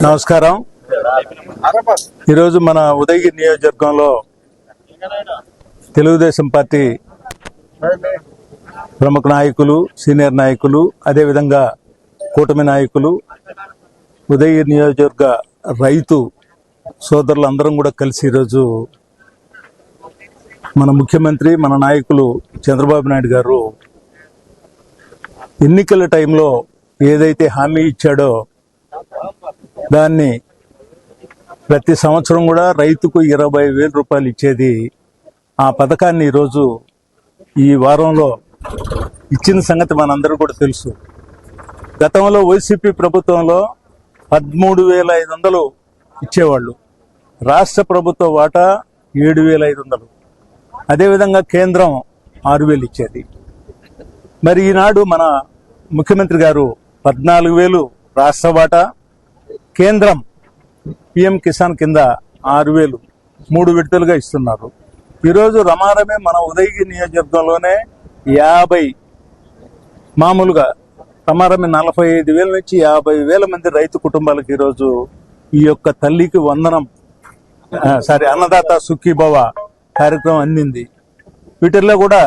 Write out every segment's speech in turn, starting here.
నమస్కారం. ఈరోజు మన ఉదయగిరి నియోజకవర్గంలో తెలుగుదేశం పార్టీ ప్రముఖ నాయకులు సీనియర్ నాయకులు అదేవిధంగా కూటమి నాయకులు ఉదయగిరి నియోజకవర్గ రైతు సోదరులు అందరం కూడా కలిసి ఈరోజు మన ముఖ్యమంత్రి మన నాయకులు చంద్రబాబు నాయుడు గారు ఎన్నికల టైంలో ఏదైతే హామీ ఇచ్చాడో దాన్ని ప్రతి సంవత్సరం కూడా రైతుకు ఇరవై వేల రూపాయలు ఇచ్చేది ఆ పథకాన్ని ఈరోజు ఈ వారంలో ఇచ్చిన సంగతి మనందరూ కూడా తెలుసు. గతంలో వైసీపీ ప్రభుత్వంలో పదమూడు వేల ఐదు వందలు ఇచ్చేవాళ్ళు. రాష్ట్ర ప్రభుత్వ వాటా ఏడు వేల ఐదు వందలు. అదేవిధంగా కేంద్రం ఆరు వేలు ఇచ్చేది. మరి ఈనాడు మన ముఖ్యమంత్రి గారు పద్నాలుగు వేలు రాష్ట్ర వాటా కేంద్రం పిఎం కిసాన్ కింద ఆరు వేలు మూడు విడతలుగా ఇస్తున్నారు. ఈరోజు రమారమే మన ఉదయగిరి నియోజకవర్గంలోనే యాభై మామూలుగా రమారమే నలభై ఐదు వేల నుంచి యాభై వేల మంది రైతు కుటుంబాలకు ఈరోజు ఈ యొక్క తల్లికి వందనం సారీ అన్నదాత సుఖీభవ కార్యక్రమం అందింది. వీటిల్లో కూడా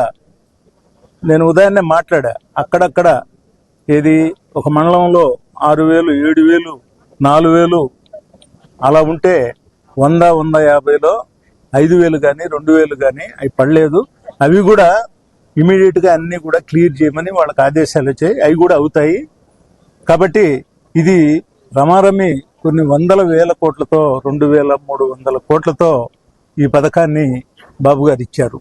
నేను ఉదయాన్నే మాట్లాడా అక్కడక్కడ ఏది ఒక మండలంలో ఆరు వేలు ఏడు వేలు నాలుగు వేలు అలా ఉంటే వంద వంద యాభైలో ఐదు వేలు కానీ రెండు వేలు కానీ అవి పడలేదు. అవి కూడా ఇమీడియట్గా అన్నీ అన్ని కూడా క్లియర్ చేయమని వాళ్ళకి ఆదేశాలు వచ్చాయి. అవి కూడా అవుతాయి. కాబట్టి ఇది రమారమి కొన్ని వందల వేల కోట్లతో రెండు వేల మూడు వందల కోట్లతో ఈ పథకాన్ని బాబు గారు ఇచ్చారు.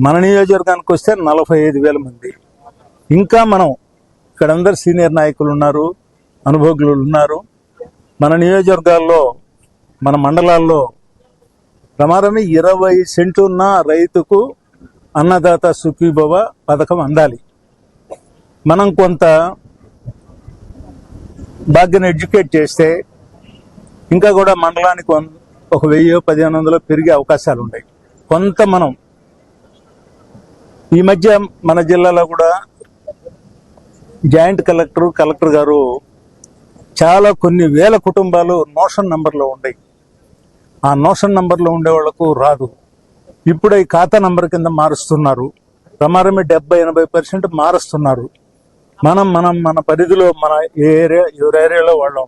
మన నియోజకవర్గానికి వస్తే నలభై ఐదు వేల మంది. ఇంకా మనం ఇక్కడ అందరు సీనియర్ నాయకులు ఉన్నారు అనుభవజ్ఞులు ఉన్నారు. మన నియోజకవర్గాల్లో మన మండలాల్లో ప్రమాదమే ఇరవై సెంటున్న రైతుకు అన్నదాత సుఖీభవ పథకం అందాలి. మనం కొంత భాగ్యను ఎడ్యుకేట్ చేస్తే ఇంకా కూడా మండలానికి ఒక వెయ్యి పదిహేను వందలు పెరిగే అవకాశాలు ఉంటాయి. కొంత మనం ఈ మధ్య మన జిల్లాలో కూడా జాయింట్ కలెక్టర్ కలెక్టర్ గారు చాలా కొన్ని వేల కుటుంబాలు నోషన్ నంబర్లో ఉన్నాయి ఆ నోషన్ నంబర్లో ఉండే వాళ్ళకు రాదు. ఇప్పుడు ఈ ఖాతా నంబర్ కింద మారుస్తున్నారు. ప్రమాదమే డెబ్బై ఎనభై పర్సెంట్ మారుస్తున్నారు. మనం మనం మన పరిధిలో మన ఏ ఏరియా ఎవరి ఏరియాలో వాళ్ళం.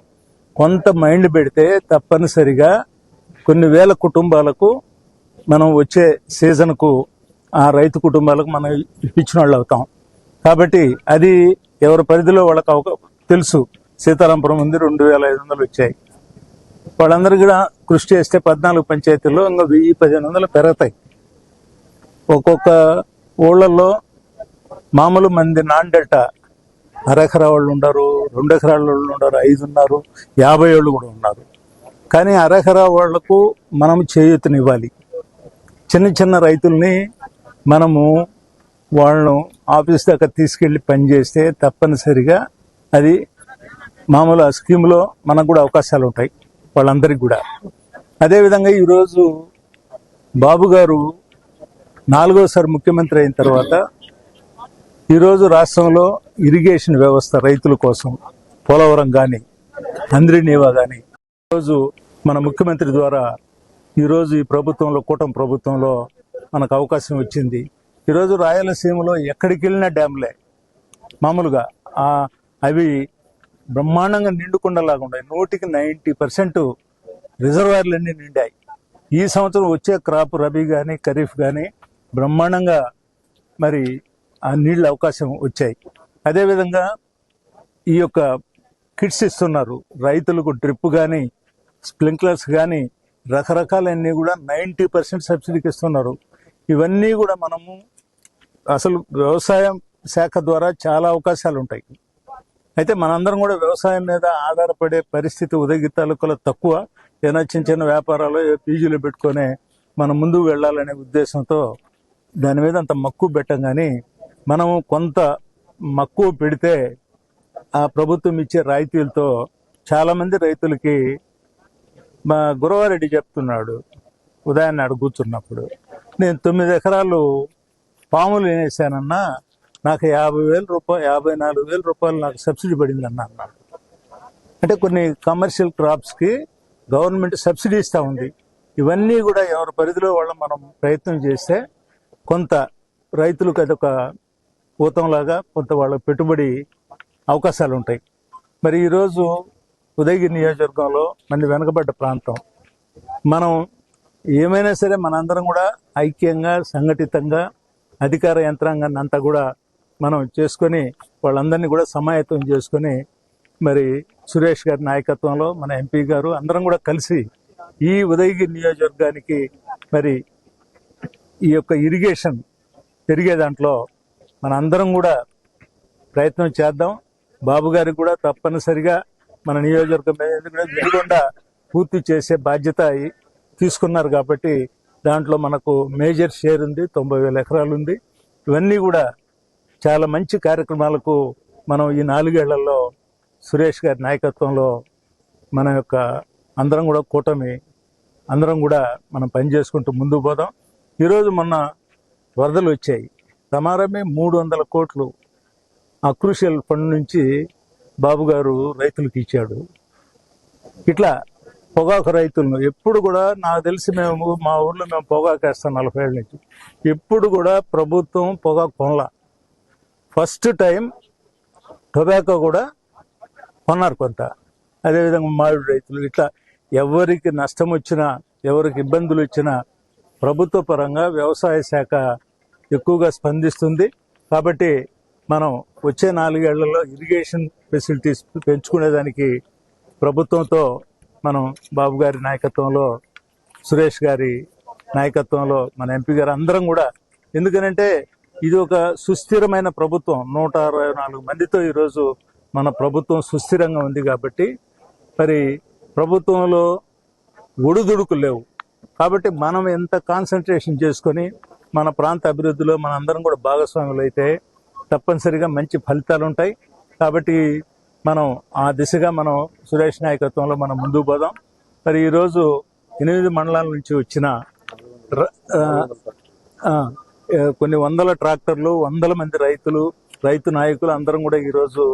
కొంత మైండ్ పెడితే తప్పనిసరిగా కొన్ని వేల కుటుంబాలకు మనం వచ్చే సీజన్కు ఆ రైతు కుటుంబాలకు మనం ఇప్పించిన వాళ్ళు అవుతాం. కాబట్టి అది ఎవరి పరిధిలో వాళ్ళకు తెలుసు. సీతారాంపురం ఉంది రెండు వేల ఐదు వందలు వచ్చాయి. వాళ్ళందరూ కూడా కృషి చేస్తే పద్నాలుగు పంచాయతీల్లో ఇంకా వెయ్యి పదిహేను వందలు పెరుగుతాయి. ఒక్కొక్క ఊళ్ళల్లో మామూలు మంది నాన్ డెల్టా అరెకరా వాళ్ళు ఉన్నారు రెండు ఎకరాల వాళ్ళు ఉండరు ఐదు ఉన్నారు యాభై ఏళ్ళు కూడా ఉన్నారు. కానీ అరెకరా వాళ్ళకు మనం చేయూతనివ్వాలి. చిన్న చిన్న రైతుల్ని మనము వాళ్ళను ఆఫీస్ దాకా తీసుకెళ్ళి పనిచేస్తే తప్పనిసరిగా అది మామూలు ఆ స్కీమ్లో మనకు కూడా అవకాశాలు ఉంటాయి వాళ్ళందరికీ కూడా. అదేవిధంగా ఈరోజు బాబు గారు నాలుగోసారి ముఖ్యమంత్రి అయిన తర్వాత ఈరోజు రాష్ట్రంలో ఇరిగేషన్ వ్యవస్థ రైతుల కోసం పోలవరం కానీ అంద్రినీవా కానీ ఈరోజు మన ముఖ్యమంత్రి ద్వారా ఈరోజు ఈ ప్రభుత్వంలో కూటమి ప్రభుత్వంలో మనకు అవకాశం వచ్చింది. ఈరోజు రాయలసీమలో ఎక్కడికి వెళ్ళినా డ్యామ్లే. మామూలుగా అవి బ్రహ్మాండంగా నిండుకుండలాగా ఉన్నాయి నూటికి నైంటీ పర్సెంట్ రిజర్వాయర్లన్నీ నిండాయి. ఈ సంవత్సరం వచ్చే క్రాప్ రబీ కానీ ఖరీఫ్ కానీ బ్రహ్మాండంగా మరి ఆ నీళ్ళ అవకాశం వచ్చాయి. అదేవిధంగా ఈ యొక్క కిట్స్ ఇస్తున్నారు. రైతులకు డ్రిప్ కానీ స్ప్రింక్లర్స్ కానీ రకరకాలన్నీ కూడా నైంటీ పర్సెంట్ సబ్సిడీకి ఇస్తున్నారు. ఇవన్నీ కూడా మనము అసలు వ్యవసాయం శాఖ ద్వారా చాలా అవకాశాలు ఉంటాయి అయితే మనందరం కూడా వ్యవసాయం మీద ఆధారపడే పరిస్థితి ఉదయగిరి తాలూకాలో తక్కువ. ఏదైనా చిన్న చిన్న వ్యాపారాలు పీజీలు పెట్టుకొని మనం ముందుకు వెళ్ళాలనే ఉద్దేశంతో దాని మీద అంత మక్కువ పెట్టం కానీ మనం కొంత మక్కువ పెడితే ఆ ప్రభుత్వం ఇచ్చే రాయితీలతో చాలామంది రైతులకి మా గురవారెడ్డి చెప్తున్నాడు ఉదయాన్నే అడుగు కూర్చున్నప్పుడు నేను తొమ్మిది ఎకరాలు పాములు వేసానన్నా నాకు యాభై వేల రూపాయలు యాభై నాలుగు వేల రూపాయలు నాకు సబ్సిడీ పడింది అన్న అన్నాడు. అంటే కొన్ని కమర్షియల్ క్రాప్స్కి గవర్నమెంట్ సబ్సిడీ ఇస్తూ ఉంది. ఇవన్నీ కూడా ఎవరి పరిధిలో వాళ్ళ మనం ప్రయత్నం చేస్తే కొంత రైతులకు అదొక ఊతంలాగా కొంత వాళ్ళ పెట్టుబడి అవకాశాలు ఉంటాయి. మరి ఈరోజు ఉదయగిరి నియోజకవర్గంలో మన వెనకబడ్డ ప్రాంతం. మనం ఏమైనా సరే మనందరం కూడా ఐక్యంగా సంఘటితంగా అధికార యంత్రాంగాన్ని అంతా కూడా మనం చేసుకొని వాళ్ళందరినీ కూడా సమాయత్తం చేసుకొని మరి సురేష్ గారి నాయకత్వంలో మన ఎంపీ గారు అందరం కూడా కలిసి ఈ ఉదయగిరి నియోజకవర్గానికి మరి ఈ యొక్క ఇరిగేషన్ పెరిగే దాంట్లో మన అందరం కూడా ప్రయత్నం చేద్దాం. బాబు గారికి కూడా తప్పనిసరిగా మన నియోజకవర్గం మీద ఎందుకంటే వెలుగొండ పూర్తి చేసే బాధ్యత తీసుకున్నారు కాబట్టి దాంట్లో మనకు మేజర్ షేర్ ఉంది తొంభై వేల ఎకరాలు ఉంది. ఇవన్నీ కూడా చాలా మంచి కార్యక్రమాలకు మనం ఈ నాలుగేళ్ళలో సురేష్ గారి నాయకత్వంలో మన యొక్క అందరం కూడా కూటమి అందరం కూడా మనం పని చేసుకుంటూ ముందుకు పోదాం. ఈరోజు మొన్న వరదలు వచ్చాయి. సమారమే మూడు వందల కోట్లు ఆ క్రూషియల్ ఫండ్ నుంచి బాబు గారు రైతులకు ఇచ్చాడు. ఇట్లా పొగాకు రైతులను ఎప్పుడు కూడా నాకు తెలిసి మేము మా ఊర్లో మేము పొగాకు వేస్తాం నలభై ఏళ్ళ నుంచి. ఎప్పుడు కూడా ప్రభుత్వం పొగాకు కొనలా. ఫస్ట్ టైం టొబాకో కూడా కొన్నారు కొంత. అదేవిధంగా మామిడి రైతులు ఇట్లా ఎవరికి నష్టం వచ్చినా ఎవరికి ఇబ్బందులు వచ్చినా ప్రభుత్వ పరంగా వ్యవసాయ శాఖ ఎక్కువగా స్పందిస్తుంది. కాబట్టి మనం వచ్చే నాలుగేళ్ళలో ఇరిగేషన్ ఫెసిలిటీస్ పెంచుకునేదానికి ప్రభుత్వంతో మనం బాబు గారి నాయకత్వంలో సురేష్ గారి నాయకత్వంలో మన ఎంపీ గారు అందరం కూడా. ఎందుకనంటే ఇది ఒక సుస్థిరమైన ప్రభుత్వం. నూట అరవై నాలుగు మందితో ఈరోజు మన ప్రభుత్వం సుస్థిరంగా ఉంది కాబట్టి మరి ప్రభుత్వంలో ఒడిదుడుకులు లేవు. కాబట్టి మనం ఎంత కాన్సన్ట్రేషన్ చేసుకొని మన ప్రాంత అభివృద్ధిలో మన అందరం కూడా భాగస్వాములు అయితే తప్పనిసరిగా మంచి ఫలితాలు ఉంటాయి. కాబట్టి మనం ఆ దిశగా మనం సురేష్ నాయకత్వంలో మనం ముందుకు పోదాం. మరి ఈరోజు ఎనిమిది మండలాల నుంచి వచ్చిన ర- కొన్ని వందల ట్రాక్టర్లు వందల మంది రైతులు రైతు నాయకులు అందరం కూడా ఈరోజు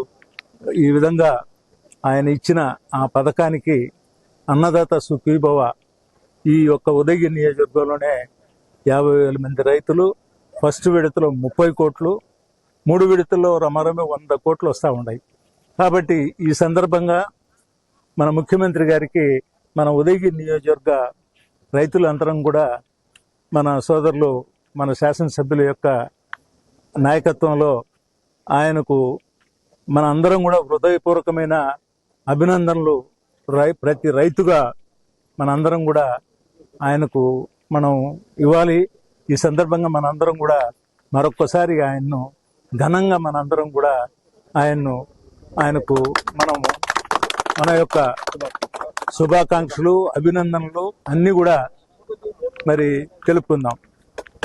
ఈ విధంగా ఆయన ఇచ్చిన ఆ పథకానికి అన్నదాత సుఖీభవ ఈ యొక్క ఉదయగిరి నియోజకవర్గంలోనే యాభై వేల మంది రైతులు ఫస్ట్ విడతలో ముప్పై కోట్లు మూడు విడతల్లో రమారమే వంద కోట్లు వస్తూ ఉన్నాయి. కాబట్టి ఈ సందర్భంగా మన ముఖ్యమంత్రి గారికి మన ఉదయగిరి నియోజకవర్గ రైతులందరం కూడా మన సోదరులు మన శాసనసభ్యుల యొక్క నాయకత్వంలో ఆయనకు మన అందరం కూడా హృదయపూర్వకమైన అభినందనలు రై ప్రతి రైతుగా మనందరం కూడా ఆయనకు మనం ఇవ్వాలి. ఈ సందర్భంగా మనందరం కూడా మరొక్కసారి ఆయన్ను ఘనంగా మనందరం కూడా ఆయన్ను ఆయనకు మనము మన యొక్క శుభాకాంక్షలు అభినందనలు అన్నీ కూడా మరి తెలుపుకుందాం.